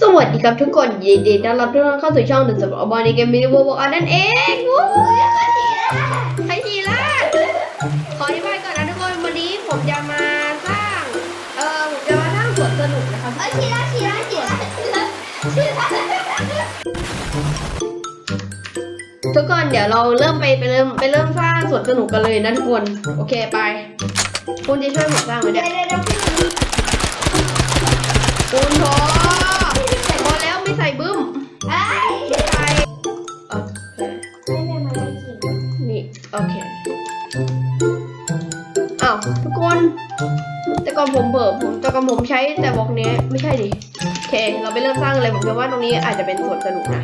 สวัสดีครับทุกคนยินดีต้อนรับทุกคนเข้าสู่ช่องหนึ่งสำหรับบอลในเกมมินิเวิร์บอกนั่นเองวู้ใครทีละขออธิบายก่อนนะทุกคนวันนี้ผมจะมาสร้างเออผมจะมาสร้างสวนสนุกนะครับเอ้ยชีระชีระชีระชีระชีระทุกคนเดี๋ยวเราเริ่มไปไปเริ่มไปเริ่มสร้างสวนสนุกกันเลยนะทุกคนโอเคไปคุณจะช่วยผมสร้างไหมเนี่ย อนผมใช้แต่บล็อกเนี้ยไม่ใช่ดิโอเค เราไปเริ่มสร้างเลยผมคิดว่าตรงนี้อาจจะเป็นสวนสนุกนะ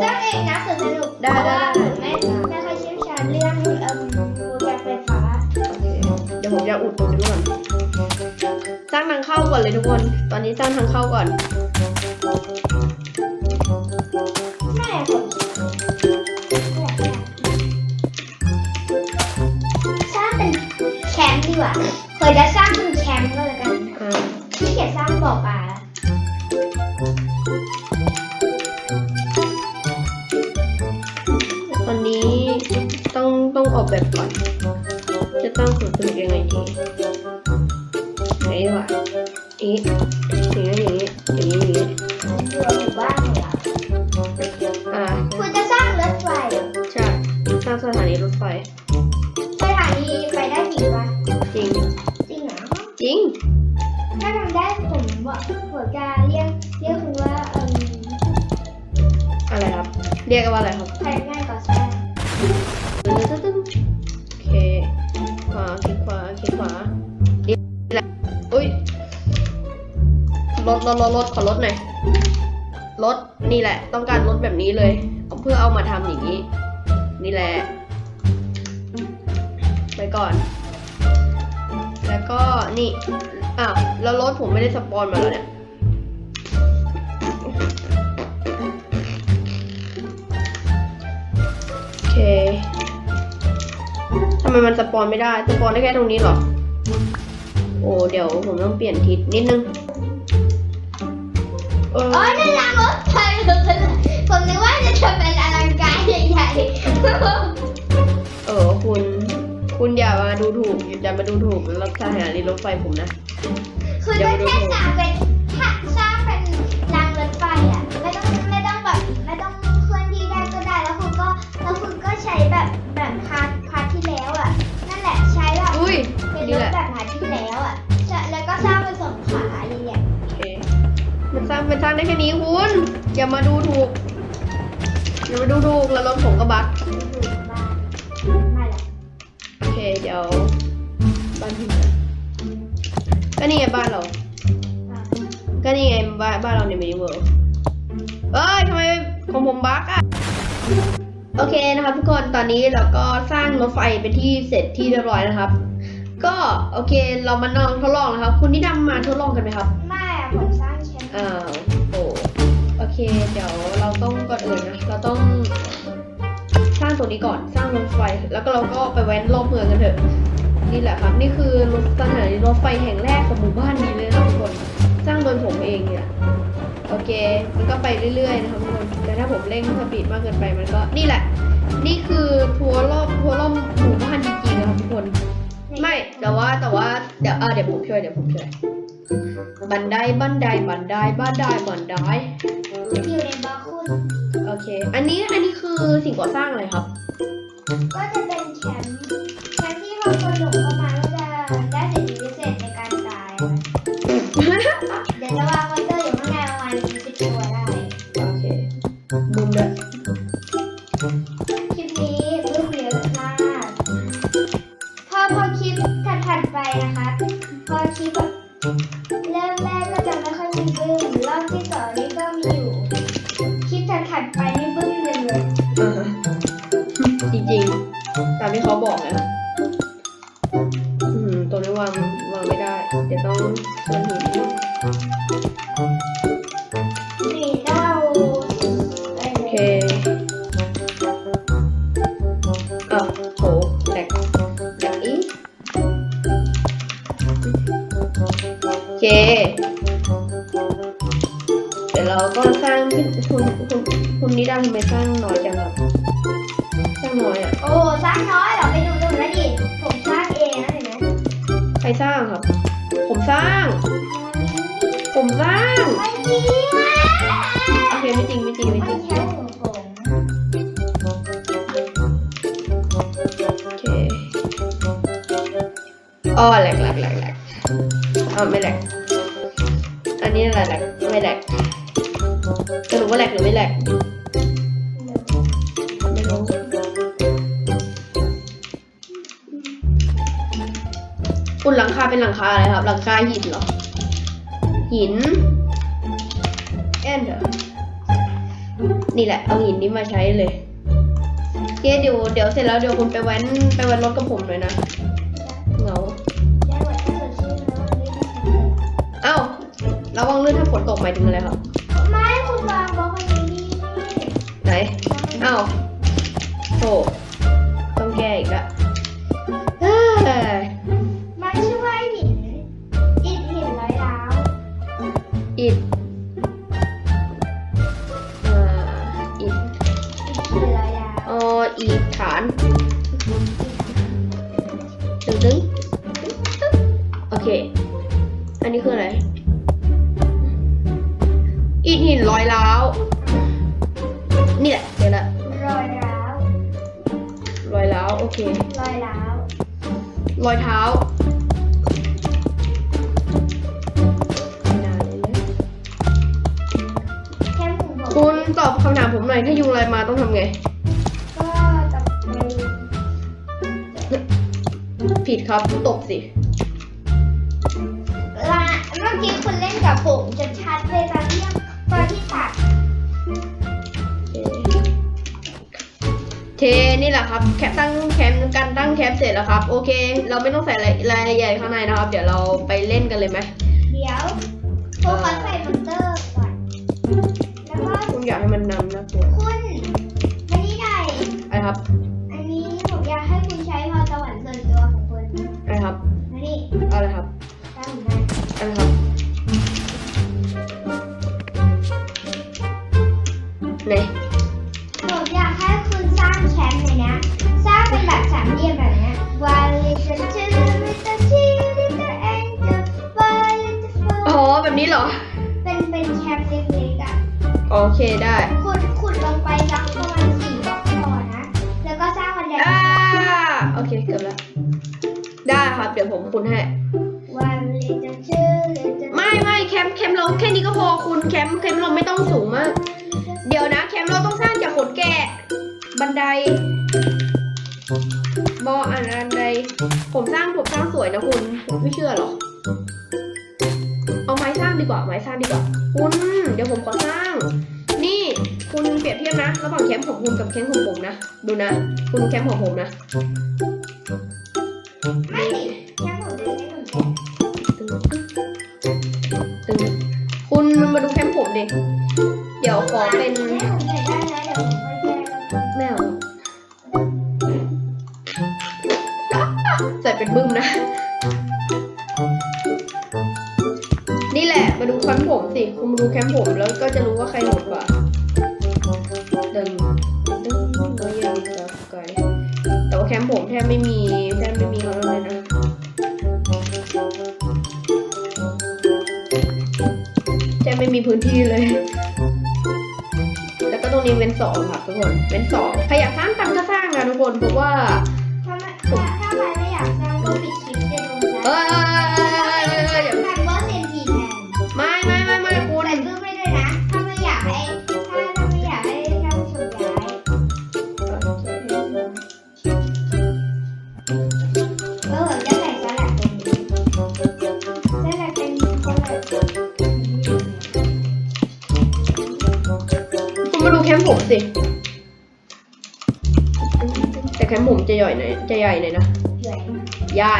สร้างเองนะสนุกได้ได้เพราะว่าผมไม่ไม่ค่อยเชี่ยวชาญเรื่องเอ่อโปรแกรมไฟฟ้าโอเคเดี๋ยวผมจะอุดตรงนี้ก่อนสร้างทางเข้าก่อนเลยทุกคน ตอนนี้สร้างทางเข้าก่อนแม่ผมสร้างเป็นแคมป์ดีกว่า เคยจะสร้างเป็นแคมป์ก็แล้วกันอ่าที่เกียจสร้างบ่อปลาตอนนี้ต้องต้องออกแบบก่อน จะตั้งสวนสนุกยังไงดีไหนวะเอ๊ะ รถรถรถรถขอรถหน่อยรถนี่แหละ ต้องการรถแบบนี้เลยเพื่อเอามาทำอย่างนี้ นี่แหละ ไปก่อน แล้วก็นี่อ้าวแล้วรถผมไม่ได้สปอนมาแล้วเนี่ยโอเคทำไมมันสปอนไม่ได้ สปอนได้แค่ตรงนี้หรอ โอ้เดี๋ยวผมต้องเปลี่ยนทิศนิดนึง เออคุณ คุณอย่ามาดูถูกอย่ามาดูถูกรถสถานีรถไฟผมนะ คือถ้าแค่สร้างเป็ ก็นี่ไงบ้านบ้านเราในมินิเวิร์เอ้ยทำไมของผมบั๊กอะโอเคนะครับทุกคนตอนนี้เราก็สร้างรถไฟเป็นที่เสร็จที่เรียบร้อยนะครับ ก็โอเคเรามาลองทดลองนะครับ คุณที่ดำมาทดลองกันไหมครับไม่อะผมสร้างแชมป์อ้าวโอ้โอเค เดี๋ยวเราต้องก่อนอื่นนะเราต้องสร้างตัวนี้ก่อนสร้างรถไฟ แล้วก็เราก็ไปแว้นรอบเมืองกันเถอะนี่แหละครับ นี่คือรถสถานีรถไฟแห่งแรกของหมู่บ้าน ไปเรื่อยๆนะครับทุกคนแต่ถ้าผมเร่งสปีดมากเกินไปมันก็นี่แหละ นี่คือทัวร์รอบทัวร์รอบหมู่บ้านจริงๆนะครับทุกคน ไม่แต่ว่าแต่ว่าเดี๋ยวเออเดี๋ยวผมช่วยเดี๋ยวผมช่วยบันไดบันไดบันไดบันไดบันไดอยู่ในบล็อกคุณโอเค อันนี้อันนี้คือสิ่งก่อสร้างอะไรครับ ก็จะเป็นแชมป์แชมป์ เดี๋ยวต้องส่วนหินสี่เก้าอะไรโอเคเนี่ยอะโหแหลกแหลกอีกโอเคยวก็สร้างพี่คุณคุณคุณนิดาทำไมสร้างน้อยจังครับสร้างน้อยอะโอ้สร้างน้อยเหรอไปดูตรงนั้นดิผมสร้างเองนะเห็นไหมใครสร้างครับ โอเคไม่จริงไม่จริงไม่จริงใช่ของผมโอเคอ๋อแหลกแหลกแหลกแหลกอ๋อไม่แหลกอันนี้อะไรแหลกไม่แหลกสรุปว่าแหลกหรือไม่แหลกไม่รู้คุณหลังคาเป็นหลังคาอะไรครับ หลังคาหินเหรอหิน นเดอนี่แหละ เอาหินนี้มาใช้เลยเดี๋ยวเดี๋ยวเดี๋ยวเสร็จแล้วเดี๋ยวคุณไปแว้นไปแว้นรถกับผมเลยนะเหงาได้หมดถ้าสดชื่นแล้วมันไม่ได้กินเอ้าระวังลื่นถ้าฝนตกหมายถึงอะไรครับไม่คุณวางบล็อกไว้ในนี่ไหนเอ้าโธ่ อิฐหินร้อยล้าวนี่แหละเดี๋ยวละรอยร้าวร้อยล้าวโอเครอยร้าวรอยเท้าไม่นานเลยนะแค่หมูผมคุณตอบคำถามผมหน่อยถ้ายุงอะไรมาต้องทำไง ก็จะไปผิดครับตบสิ ละเมื่อกี้คุณเล่นกับผมจนชัดเลยตอนที่ เทนี่แหละครับแคปตั้งแคมป์การตั้งแคมป์เสร็จแล้วครับ โอเค เราไม่ต้องใส่รายรายละเอียดข้างในนะครับ เดี๋ยวเราไปเล่นกันเลยไหมเดี๋ยวโฟกัสใส่มอนเตอร์ก่อน แล้วก็คุณอยากให้มันนำนะกลัวคุณไม่ได้ใหญ่อะไรครับ อันนี้ผมอยากให้คุณใช้พรสวรรค์ส่วนตัวของคุณอะไรครับนะนี่อะไรครับตั้งได้อะไรครับไหน เคได้ขุดขุดลงไปสักประมาณสี่บล็อกพอนะ แล้วก็สร้างบันไดอ่าโอเคเกือบแล้ว ได้ครับ เดี๋ยวผมคุณให้ One little two little ไม่ไม่แคมป์แคมป์เราแค่นี้ก็พอคุณแคมป์แคมป์เราไม่ต้องสูงมาก เดี๋ยวนะแคมป์เราต้องสร้างจากขนแกะ บันไดบออ่านบันได ผมสร้างผมสร้างสวยนะคุณคุณไม่เชื่อหรอเอาไม้สร้างดีกว่าไม้สร้างดีกว่าคุณเดี๋ยวผมขอสร้างนี่คุณเป ระหว่างแคมป์ของคุณกับแคมป์ของผมนะ ดูนะคุณแคมป์ของผมนะ แคมป์ผมแทบไม่มีแทบไม่มีเขาเลยนะแทบไม่มีพื้นที่เลย แล้วก็ตรงนี้เป็นสองค่ะทุกคนเป็นสองใครอยากสร้างตามก็สร้างนะทุกคนเพราะว่า ใหญ่หน่อยจะใหญ่หน่อยนะ ใหญ่ใหญ่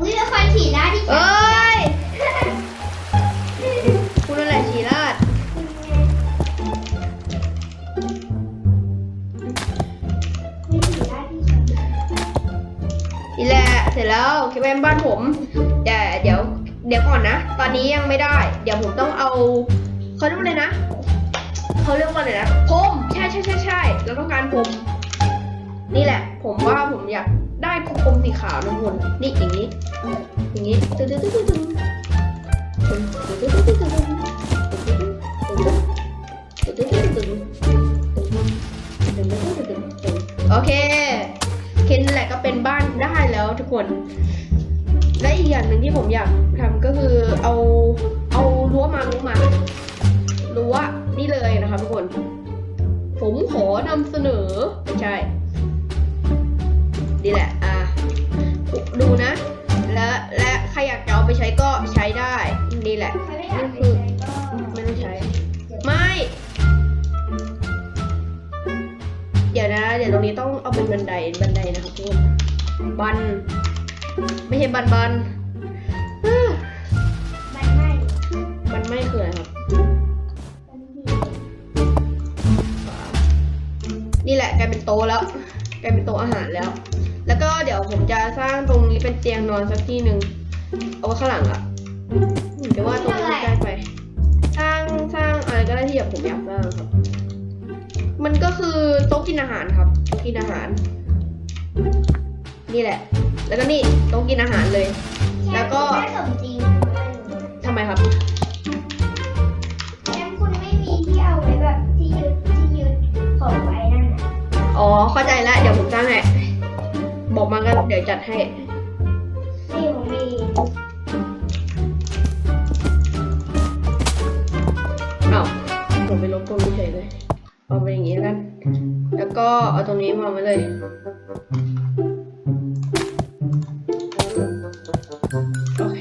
อุ้ยละครฉีดหน้าที่เอ้ยคุณนั่นแหละชีราดไม่ฉีดหน้าที่ฉันนี่แหละเสร็จแล้วแคมป์บ้านผมแต่เดี๋ยว เดี๋ยวก่อนนะ ตอนนี้ยังไม่ได้ เดี๋ยวผมต้องเอาเขาเรียกว่าอะไรนะเขาเรียกว่าอะไรนะพรมใช่ใช่ใช่ใช่เราต้องการพรม นี่แหละ ผมว่าผมอยากได้พรมสีขาวนะทุกคนนี่อย่างนี้ อย่างนี้ตึ๊ดตึ๊ดตึ๊ดตึ๊ดตึ๊ดตึ๊ดตึ๊ดตึ๊ด แหละใครไม่อยากไปใช้ก็ไม่ต้องใช้ ไม่ เดี๋ยวนะ เดี๋ยวตรงนี้ต้องเอาเป็นบันไดบันไดนะครับทุกคนบัน ไม่ใช่บันบันเอ้อมันไม่มันไม่คืออะไรครับมันดีนี่แหละกลายเป็นโต๊ะแล้วกลายเป็นโต๊ะอาหารแล้ว แล้วก็เดี๋ยวผมจะสร้างตรงนี้เป็นเตียงนอนสักที่หนึ่งเอาไว้ข้างหลังอะ ผมจะว่าตรงนี้มันใกล้ไป สร้างสร้างอะไรก็ได้ที่แบบผมอยากสร้างครับ มันก็คือโต๊ะกินอาหารครับโต๊ะกินอาหาร นี่แหละ แล้วก็นี่โต๊ะกินอาหารเลย แล้วก็แค่สมจริงทำไมครับแค่คุณไม่มีที่เอาไว้แบบที่ยึดที่ยึดของไว้นั่นน่ะอ๋อเข้าใจแล้วเดี๋ยวผมสร้างให้บอกมากันเดี๋ยวจัดให้นี่ผมมี ไปลบตรงนี้เฉยเลยเอาไปอย่างงี้แล้วกันแล้วก็เอาตรงนี้มาไว้เลยโอเค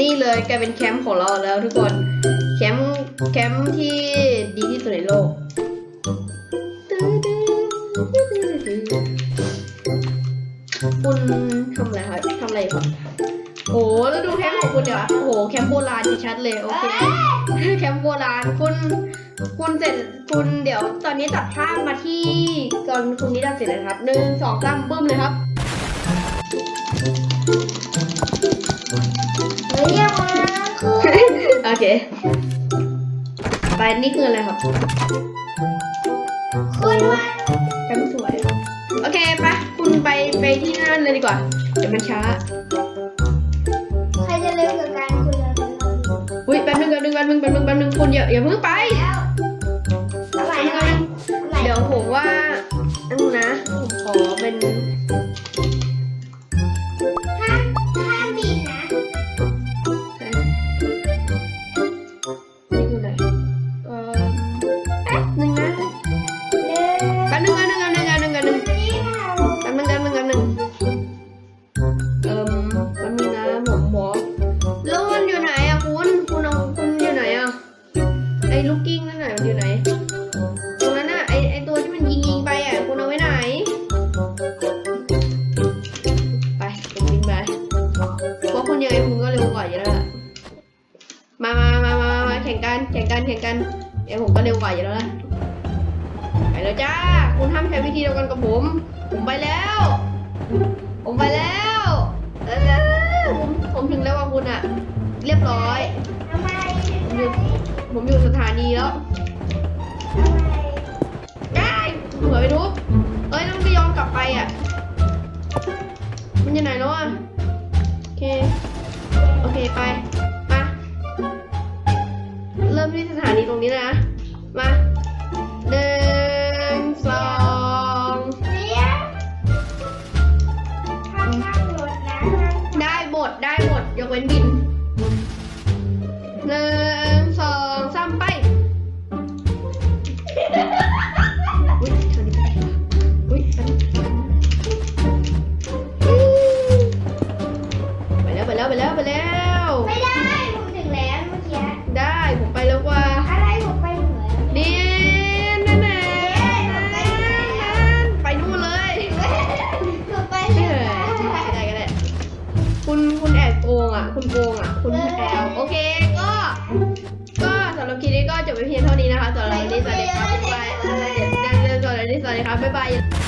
นี่เลยกลายเป็นแคมป์ของเราแล้วทุกคนแคมป์แคมป์ที่ดีที่สุดในโลกคุณทำอะไรครับทำอะไรครับ โอ้โหแคมป์โบราณชัดๆเลยโอเคแคมป์โบราณคุณ คุณเสร็จคุณเดี๋ยว ตอนนี้ตัดภาพมาที่ตอนคุณนิดาเสร็จเลยครับหนึ่งสองสามบึ้มเลยครับเฮ้ยอย่ามาคือโอเคไปนี่คืออะไรครับคุณว่าแคมป์สวยโอเคไปคุณไปไปที่นั่นเลยดีกว่าเดี๋ยวมันช้า ป๊บนึงแป๊บนึงแป๊บนึงแป๊บนึงแป๊บนึงคุณอย่าอย่าเพิ่งไป แล้วเอาใหม่เอาใหม่เอาใหม่เดี๋ยวผมว่าอันนนะผมขอเป็นห้ามห้ามบินนะ นี่คืออะไร มามามามามาแข่งกันแข่งกันแข่งกันเดี๋ยวผมก็เร็วกว่าอยู่แล้วล่ะไปแล้วจ้า คุณห้ามใช้วิธีเดียวกันกับผม ผมไปแล้ว ผมไปแล้วเออผมผมถึงแล้วว่าคุณอะเรียบร้อย ทำไมทำไมผมอยู่สถานีแล้วได้เผื่อไปทุบเอ้ยต้องไปยอมกลับไปอะมันอยู่ไหนแล้วอะโอเค โอเคไป ที่สถานีตรงนี้นะ มาหนึ่งสองเรียกห้ามนั่งรถนะห้ามได้หมดได้หมดยกเว้นบิน tayo.